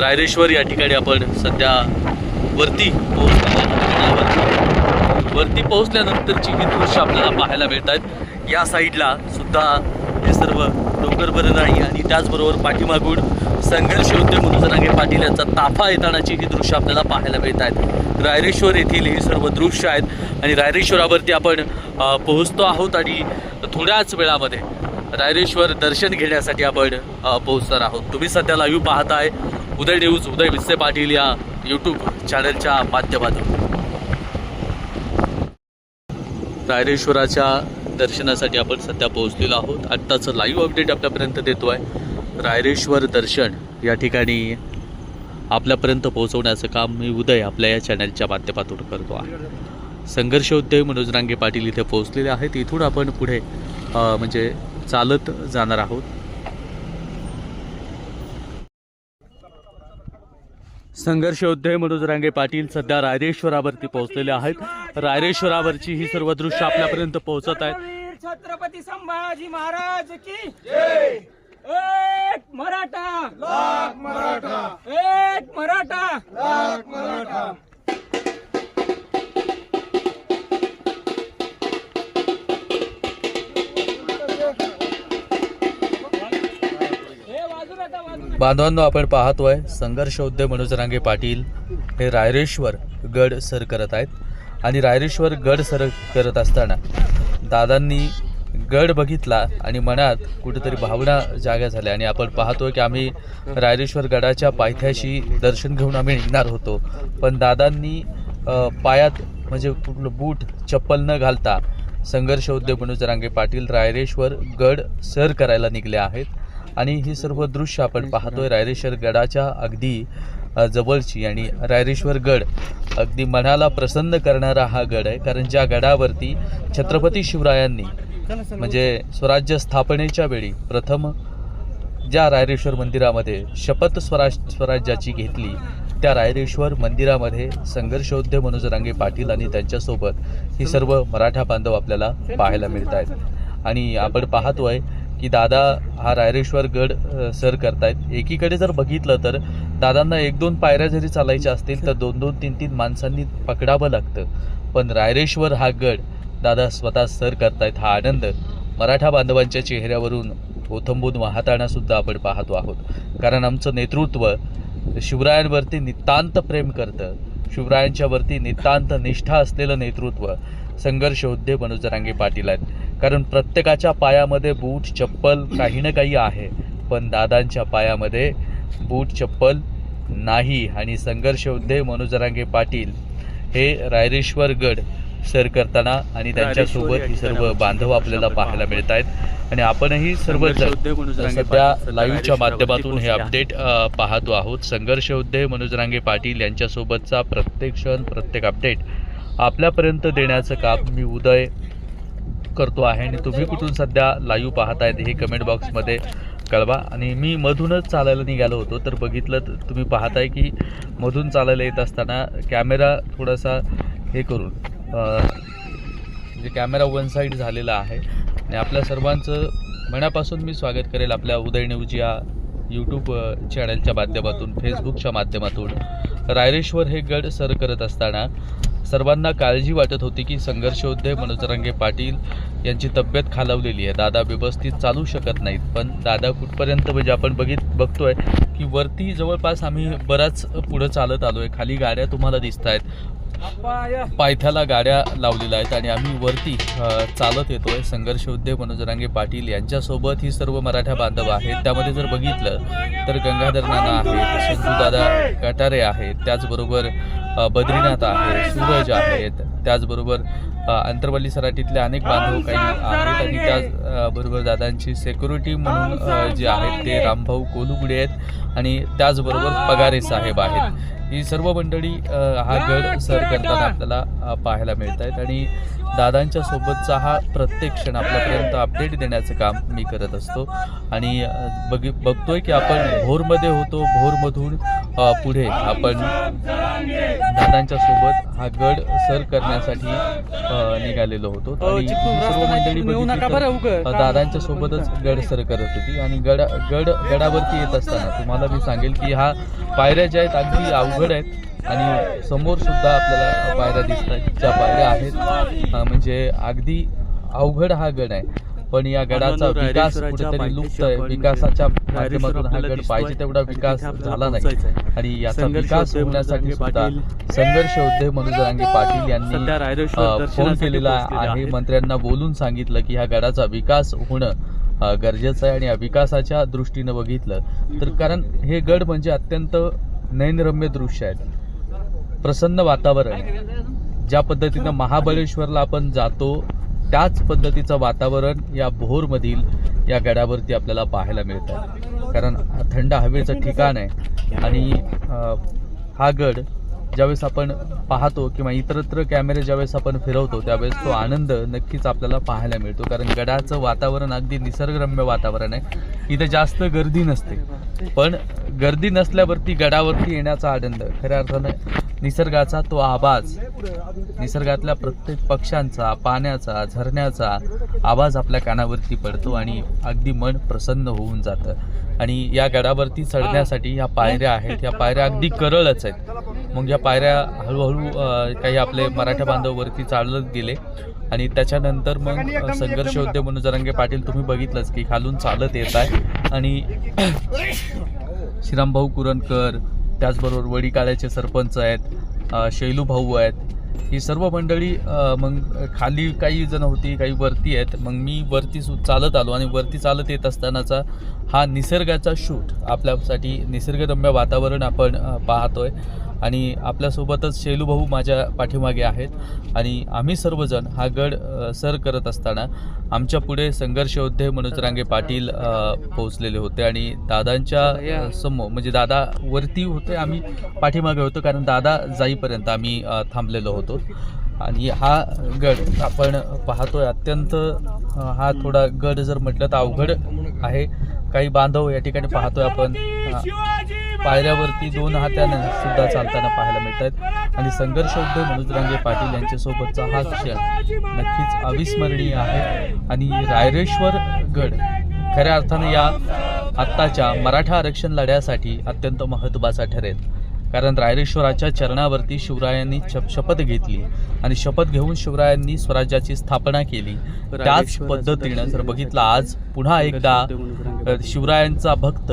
रायरेश्वर या ठिकाणी आपण सध्या वरती पोहोचलेलो वरती पोहोचल्यानंतरची ही दृश्य आपल्याला पाहायला मिळत आहेत या साईडला सुद्धा हे सर्व डोंगर बरं नाही आणि त्याचबरोबर पाठीमागून संघर्ष योद्धे मनोजरांगे पाटील यांचा ताफा येतानाची ही दृश्य आपल्याला पाहायला मिळत आहेत रायरेश्वर येथील ही सर्व दृश्य आहेत आणि रायरेश्वरावरती आपण पोहोचतो आहोत आणि थोड्याच वेळामध्ये रायरेश्वर दर्शन घेण्यासाठी आपण पोहोचणार आहोत. तुम्ही सध्या लाईव्ह पाहताय. उदय न्यूज उदय विसे पाटील या यूट्यूब चॅनलच्या माध्यमातून. रायरेश्वराच्या दर्शनासाठी आपण सध्या पोहोचलेलो आहोत. आत्ताचं लाईव्ह अपडेट आपल्यापर्यंत देतो आहे रायरेश्वर दर्शन या ठिकाणी आपल्यापर्यंत पोहोचवण्याचं काम मी उदय आपल्या या चॅनलच्या माध्यमातून करतो आहे. संघर्ष उद्योग मनोज रांगे पाटील इथे पोहोचलेले आहेत. इथून आपण पुढे म्हणजे चालत जाणार आहोत. संघर्ष योद्धे मनोज रांगे पाटील सध्या रायरेश्वरावरती पोहोचलेले आहेत. रायरेश्वरावरची ही सर्व दृश्य आपल्यापर्यंत पोहोचत आहेत. वीर छत्रपती संभाजी महाराज की एक मराठा! लाख मराठा! एक मराठा! बांधवांनो आपण पाहतोय संघर्ष उद्योग मनोज रांगे पाटील हे रायरेश्वर गड सर करत आहेत. आणि रायरेश्वर गड सर करत असताना दादांनी गड बघितला आणि मनात कुठेतरी भावना जाग्या झाल्या. आणि आपण पाहतोय की आम्ही रायरेश्वर गडाच्या पायथ्याशी दर्शन घेऊन आम्ही निघणार होतो. पण दादांनी पायात म्हणजे कुठलं बूट चप्पल न घालता संघर्ष उद्योग मनोज रांगे पाटील रायरेश्वर गड सर करायला निघले आहेत. आणि ही सर्व दृश्य आपण पाहतोय रायरेश्वर गडाच्या अगदी जवळची आणि रायरेश्वर गड अगदी मनाला प्रसन्न करणारा हा गड आहे. कारण ज्या गडावरती छत्रपती शिवरायांनी म्हणजे स्वराज्य स्थापनेच्या वेळी प्रथम ज्या रायरेश्वर मंदिरामध्ये शपथ स्वराज स्वराज्याची घेतली त्या रायरेश्वर मंदिरामध्ये संघर्षोद्य मनोज रांगे पाटील आणि त्यांच्यासोबत ही सर्व मराठा बांधव आपल्याला पाहायला मिळत आहेत आणि आपण पाहतोय की दादा हा रायरेश्वर गड सर करतायत. एकीकडे जर बघितलं तर दादांना एक दोन पायऱ्या जरी चालायच्या असतील तर दोन दोन तीन तीन माणसांनी पकडावं लागतं. पण रायरेश्वर हा गड दादा स्वतः सर करतायत हा आनंद. मराठा बांधवांच्या चेहऱ्यावरून ओथंबून वाहताना सुद्धा आपण पाहतो आहोत. कारण आमचं नेतृत्व शिवरायांवरती नितांत प्रेम करतं. शिवरायांच्यावरती नितांत निष्ठा असलेलं नेतृत्व. संघर्ष होद्दे मनोज रांगे पाटील आहेत. कारण प्रत्येकाच्या पायामध्ये बूट चप्पल काही ना काही आहे. पण दादांच्या पायामध्ये बूट चप्पल नाही आणि संघर्ष होद्दे मनोज रांगे पाटील हे रायरेश्वर गड सर करताना आणि त्यांच्यासोबत ही सर्व बांधव आपल्याला पाहायला मिळत आहेत. आणि आपणही सर्व सध्या लाईव्हच्या माध्यमातून हे अपडेट पाहतो आहोत. संघर्ष उद्योग मनोज रांगे पाटील यांच्यासोबतचा प्रत्येक क्षण प्रत्येक अपडेट आपल्यापर्यंत देण्याचं काम मी उदय करतो आहे आणि तुम्ही कुठून सध्या लाईव्ह पाहतायत हे कमेंट बॉक्समध्ये कळवा. आणि मी मधूनच चालायला निघालो होतो तर बघितलं तुम्ही पाहताय की मधून चालायला येत असताना कॅमेरा थोडासा हे करून म्हणजे कॅमेरा वन साईड झालेला आहे. आणि आपल्या सर्वांचं मनापासून मी स्वागत करेल आपल्या उदय न्यूज या यूट्यूब चॅनलच्या माध्यमातून फेसबुकच्या माध्यमातून. रायरेश्वर हे गड सर करत असताना सर्वांना काळजी वाटत होती की संघर्षोद्धय मनोजरंगे पाटील यांची तब्येत खालावलेली आहे. दादा व्यवस्थित चालू शकत नाहीत पण दादा कुठपर्यंत म्हणजे आपण बघित बघतोय की वरती जवळपास आम्ही बराच पुढं चालत आलो आहे खाली गाड्या तुम्हाला दिसत आहेत पायथ्याला गाड्या लावलेल्या आहेत आणि आम्ही वरती चालत येतोय. संघर्ष उद्योग मनोज रांगे पाटील यांच्यासोबत ही सर्व मराठा बांधव आहेत. त्यामध्ये जर बघितलं तर गंगाधर नाना आहेत संजूदादा कटारे आहेत त्याचबरोबर बद्रीनाथ आहे सूरज आहेत त्याचबरोबर अ, अंतरवली सराटीतले अनेक बांधव काही आहेत. आणि त्याचबरोबर दादांची सेक्युरिटी म्हणून जे आहेत ते रामभाऊ कोलुगुडे आहेत. आणि त्याचबरोबर पगारे साहेब आहेत. ही सर्व मंडळी हा गड सर करताना आपल्याला पाहायला मिळत आहेत आणि दादांच्या सोबतचा हा प्रत्येक क्षण आपल्यापर्यंत अपडेट देण्याचं काम मी करत असतो. आणि बघ बघतोय की आपण भोरमध्ये होतो भोरमधून पुढे आपण दादांच्या सोबत हा गड सर करण्यासाठी निघालेलो होतो. ही सर्व मंडळी दादांच्या सोबतच गड सर करत होती. आणि गड गड गडावरती येत असताना तुम्हाला मी सांगेल की हा पायऱ्या ज्या आहेत अगदी अवघड आहेत. आणि समोर सुद्धा आपल्याला पायऱ्या दिसत आहेत. ज्या पायऱ्या आहेत म्हणजे अगदी अवघड हा गड आहे. पण या गडाचा विकास कुठेतरी लुप्त आहे. विकासाच्या माध्यमातून हा गड पाहिजे तेवढा विकास झाला नाही. आणि याचा विकास होण्यासाठी सुद्धा संघर्ष योद्धे मनोज जरांगे पाटील यांनी फोन केलेला आहे. मंत्र्यांना बोलून सांगितलं की ह्या गडाचा विकास होणं गरजेचं आहे. आणि या विकासाच्या दृष्टीनं बघितलं तर कारण हे गड म्हणजे अत्यंत नयनरम्य दृश्य आहेत. प्रसन्न वातावरण ज्या पद्धतीनं महाबळेश्वरला आपण जातो त्याच पद्धतीचं वातावरण या भोरमधील या गडावरती आपल्याला पाहायला मिळतं. कारण थंड हवेचं ठिकाण आहे आणि हा गड ज्यावेळेस आपण पाहतो किंवा इतरत्र कॅमेरे ज्यावेळेस आपण फिरवतो त्यावेळेस तो आनंद नक्कीच आपल्याला पाहायला मिळतो. कारण गडाचं वातावरण अगदी निसर्गरम्य वातावरण आहे. इथे जास्त गर्दी नसते. पण गर्दी नसल्यावरती गडावरती येण्याचा आनंद खऱ्या अर्थानं निसर्गाचा तो आवाज निसर्गातल्या प्रत्येक पक्ष्यांचा पाण्याचा झरण्याचा आवाज आपल्या कानावरती पडतो आणि अगदी मन प्रसन्न होऊन जातं. आणि या गडावरती चढण्यासाठी ह्या पायऱ्या आहेत. ह्या पायऱ्या अगदी करळच आहेत. मग या पायऱ्या हळूहळू काही आपले मराठा बांधव वरती चालत गेले. आणि त्याच्यानंतर मग संघर्ष योद्धे म्हणून जरांगे पाटील तुम्ही बघितलंच की खालून चालत येत आहे. आणि श्रीरामभाऊ कुरणकर त्याचबरोबर वडीकाळ्याचे सरपंच आहेत शैलू भाऊ आहेत. ही सर्व मंडळी मग खाली काही जण होती काही वरती आहेत. मग मी वरती सु चालत आलो आणि वरती चालत येत असतानाचा हा निसर्गाचा शूट. आपल्यासाठी निसर्गरम्य वातावरण आपण पाहतोय. आणि आपल्यासोबतच शेलू भाऊ माझ्या पाठीमागे आहेत. आणि आम्ही सर्वजण हा गड सर करत असताना आमच्या पुढे संघर्ष योद्धे मनोज रांगे पाटील पोहोचलेले होते आणि दादांच्या समोर म्हणजे दादा वरती होते आम्ही पाठीमागे होतो कारण दादा जाईपर्यंत आम्ही थांबलेलो होतो. आणि हा गड आपण पाहतोय अत्यंत हा थोडा गड जर म्हटलं तर अवघड आहे. काही बांधव या ठिकाणी पाहतोय आपण. पायऱ्यावरती दोन हात्यानं सुद्धा चालताना पाहायला मिळत आहेत आणि संघर्ष उद्धव मनोज रांगे पाटील यांच्यासोबतचा हा क्षण नक्कीच अविस्मरणीय आहे. आणि रायरेश्वर गड खऱ्या अर्थानं या आत्ताच्या मराठा आरक्षण लढ्यासाठी अत्यंत महत्त्वाचा ठरेल. कारण रायरेश्वराच्या चरणावरती शिवरायांनी शप- शपथ घेतली आणि शपथ घेऊन शिवरायांनी स्वराज्याची स्थापना केली. त्याच पद्धतीनं जर बघितलं आज पुन्हा एकदा शिवरायांचा भक्त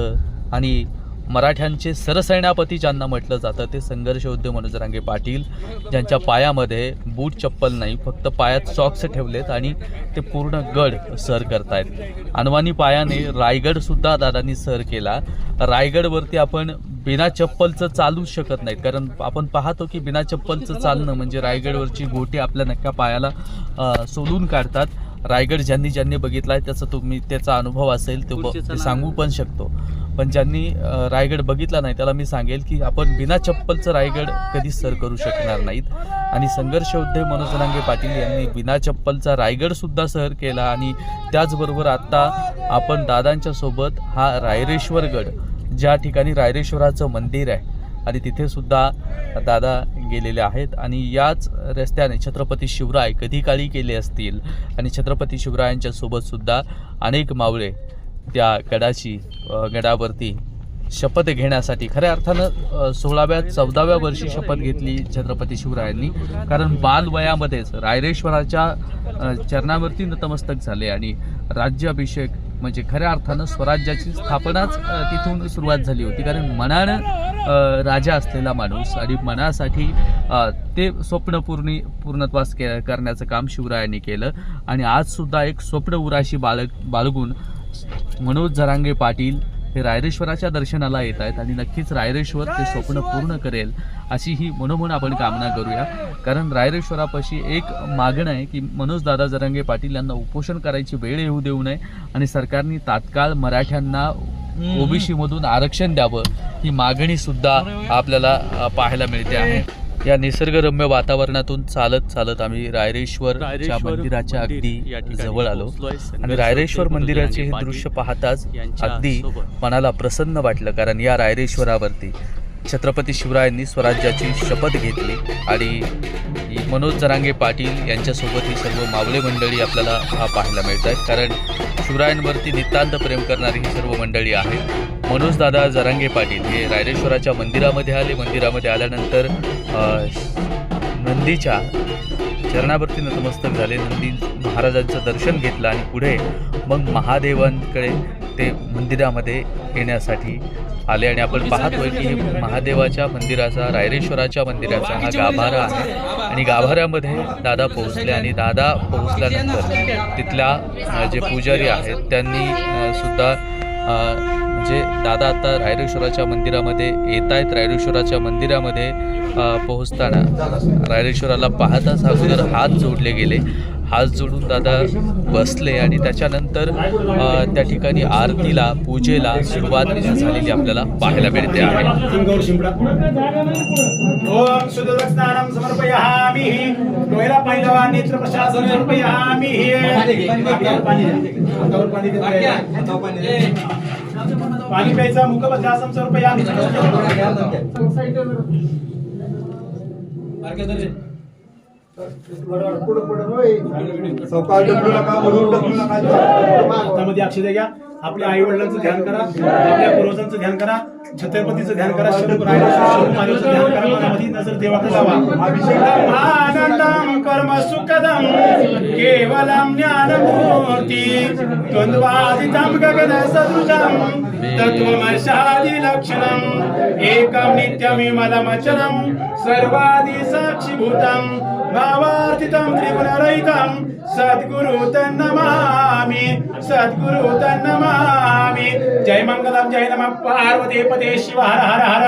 आणि मराठ्यांचे सरसैन्यापती ज्यांना म्हटलं जातं ते संघर्ष योद्धे मनोज रांगे पाटील ज्यांच्या पायामध्ये बूट चप्पल नाही फक्त पायात सॉक्स ठेवलेत आणि ते पूर्ण गड सर करतायत. अनवानी पायाने रायगड सुद्धा दादांनी सर केला. रायगडवरती आपण बिना चप्पलचं चालूच शकत नाहीत. कारण आपण पाहतो की बिना चप्पलचं चालणं म्हणजे रायगडवरची गोटी आपल्या नक्का पायाला सोलून काढतात. रायगड ज्यांनी ज्यांनी बघितला आहे त्याचा तुम्ही त्याचा अनुभव असेल तो ब- सांगू पण शकतो. पण ज्यांनी रायगड बघितला नाही त्याला मी सांगेल की आपण बिना चप्पलचं रायगड कधीच सर करू शकणार नाहीत. आणि संघर्ष योद्धे मनोज जनांगे पाटील यांनी बिना चप्पलचा रायगड सुद्धा सहर केला आणि त्याचबरोबर आता आपण दादांच्या सोबत हा रायरेश्वर गड ज्या ठिकाणी रायरेश्वराचं मंदिर आहे आणि तिथेसुद्धा दादा गेलेले आहेत. आणि याच रस्त्याने छत्रपती शिवराय कधी काळी केले असतील आणि छत्रपती शिवरायांच्यासोबतसुद्धा अनेक मावळे त्या गडाची गडावरती शपथ घेण्यासाठी खऱ्या अर्थानं सोळाव्या चौदाव्या वर्षी शपथ घेतली छत्रपती शिवरायांनी. कारण बालवयामध्येच रायरेश्वराच्या चरणावरती नतमस्तक झाले आणि राज्याभिषेक म्हणजे खऱ्या अर्थानं स्वराज्याची स्थापनाच तिथून सुरुवात झाली होती. कारण मनानं राजा असलेला माणूस आणि मनासाठी ते स्वप्न पूर्णी पूर्णत्वास के करण्याचं काम शिवरायांनी केलं. आणि आजसुद्धा एक स्वप्न उराशी बाळग बाळगून मनोज जरांगे पाटील हे रायरेश्वराच्या दर्शनाला येत आहेत आणि नक्कीच रायरेश्वर ते स्वप्न पूर्ण करेल अशी ही मनोमन आपण कामना करूया. कारण रायरेश्वरापाशी एक मागणं आहे की मनोज दादा जरांगे पाटील यांना उपोषण करायची वेळ येऊ देऊ नये आणि सरकारने तात्काळ मराठ्यांना ओबीसी मधून आरक्षण द्यावं ही मागणी सुद्धा आपल्याला पाहायला मिळते आहे. या निसर्गरम्य वातावरणातून चालत चालत आम्ही रायरेश्वरच्या रायरेश्वर मंदिराच्या मंदिर अगदी जवळ आलो. आणि रायरेश्वर मंदिराचे हे दृश्य पाहताच अगदी. मनाला प्रसन्न वाटलं कारण या रायरेश्वरावरती छत्रपती शिवरायांनी स्वराज्याची शपथ घेतली आणि मनोज जरांगे पाटील यांच्यासोबत ही सर्व मावळे मंडळी आपल्याला अ, पाहायला मिळत आहेत कारण शिवरायांवरती नितांत प्रेम करणारी ही सर्व मंडळी आहेत. मनोज दादा जरांगे पाटील हे रायरेश्वराच्या मंदिरामध्ये आले. मंदिरामध्ये आल्यानंतर नंदीच्या चरणावरती नतमस्तक झाले. नंदी महाराजांचं दर्शन घेतलं आणि पुढे मग महादेवांकडे ते मंदिरामध्ये येण्यासाठी आले आणि आपण पाहतोय की महादेवाच्या मंदिराचा रायरेश्वराच्या मंदिराचा हा गाभारा आहे. आणि गाभाऱ्यामध्ये दादा पोहोचले आणि दादा पोहोचल्यानंतर तिथल्या जे पुजारी आहेत त्यांनी सुद्धा म्हणजे दादा आता रायरेश्वराच्या मंदिरामध्ये येत आहेत रायरेश्वराच्या मंदिरामध्ये पोहोचताना. रायरेश्वराला पाहताच अगोदर हात जोडले गेले. हात जोडून दादा बसले आणि त्याच्यानंतर त्या ठिकाणी आरतीला पूजेला सुरुवात झालेली आपल्याला पाहायला मिळते आहे. पाणी प्यायचा नेत्र प्रशासन समर्पयामि हातावर मुख प्रशासन समर्पयामि सौकाळ ढकलू हातामध्ये अक्षय घ्या. आपल्या आई वडिलांचं ध्यान करा. आपल्या पूर्वजांचं ध्यान करा. छत्रपतीचं ध्यान करा. शंभू रायरेश्वर ध्यान करा. मनामध्ये नजर देवाकडे लावा. आनंदम कर्म सुखदम केवलम ज्ञानमूर्ती द्वंद्वादितम गगन सदृशम तत्त्वमशादि लक्षणम् एकं नित्यमिमलमचलं सर्वादि साक्षिभूतं. भावार्थितं त्रिगुणरहितं. सद्गुरु तन्नमामि. सद्गुरु तन्नमामि. जय मंगलम जय नमः. पार्वती पते शिव हर हर हर.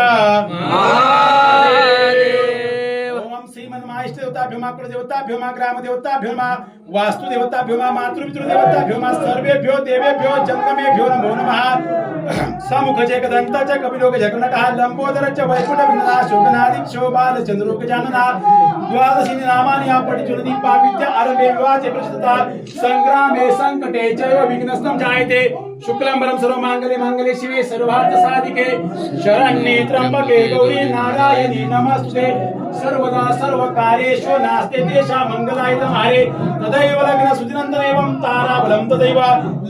श्रीमन्माइष्टदेवताभ्योमा कुलदेवताभ्योमा ग्रामदेवताभ्योमा वास्तुदेवताभ्योमा मातृपितृदेवताभ्योमा सर्वेभ्यो देवेभ्यो जंगमेभ्यो नमो नमः। समुखचे कदंताचे कपिलोक जगनटः लंबोदरच वैकुंठ विनना शोकनादिक शोभाल चंद्रोक जानना। द्वादशी नामानि आपटिचुरदी पावित्य आरंभे विवाचे प्रसिद्धता। संग्रामे संकटे जय विघ्नस्तम जायते। शुक्लंबरम सर्व मांगले मांगले शिवे सर्वार्थ साधिके। शरण्ये त्र्यंबके गौरी नारायणी नमस्ते सर्वदा सर्व कार्येषु नास्ते तेषा मंगलाय हरे। तदैव लग्न सुदिनंतर एवं ताराबलं तदैव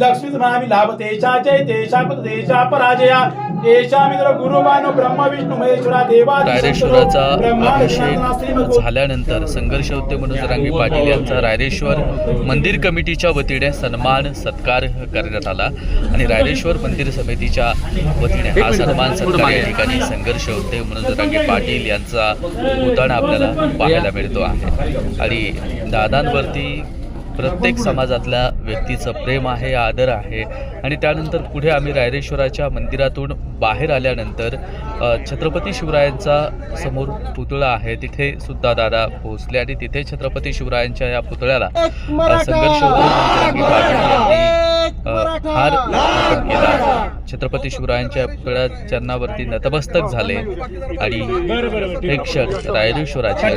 लक्ष्मी नामी लाभते चाचै तेषा कृत तेषा पराजया रायरेश्वराचा अभिषेक झाल्यानंतर संघर्ष होते म्हणून रंगी पाटील यांचा रायरेश्वर मंदिर कमिटीच्या वतीने सन्मान सत्कार करण्यात आला आणि रायरेश्वर मंदिर समितीच्या वतीने हा सन्मान सत्कार या ठिकाणी संघर्ष होते म्हणून रंगी पाटील यांचा पुतळा आपल्याला पाहायला मिळतो आहे. आणि दादांवरती प्रत्येक समाजातल्या व्यक्तीचं प्रेम आहे आदर आहे. आणि त्यानंतर पुढे आम्ही रायरेश्वराच्या मंदिरातून बाहेर आल्यानंतर छत्रपती शिवरायांचा समोर पुतळा आहे. तिथे सुद्धा दादा पोहोचले आणि तिथे छत्रपती शिवरायांच्या या पुतळ्याला संघर्ष हार अर्पण केला. छत्रपती शिवरायांच्या या पुतळ्या चरणावरती नतमस्तक झाले आणि क्षण रायरेश्वराची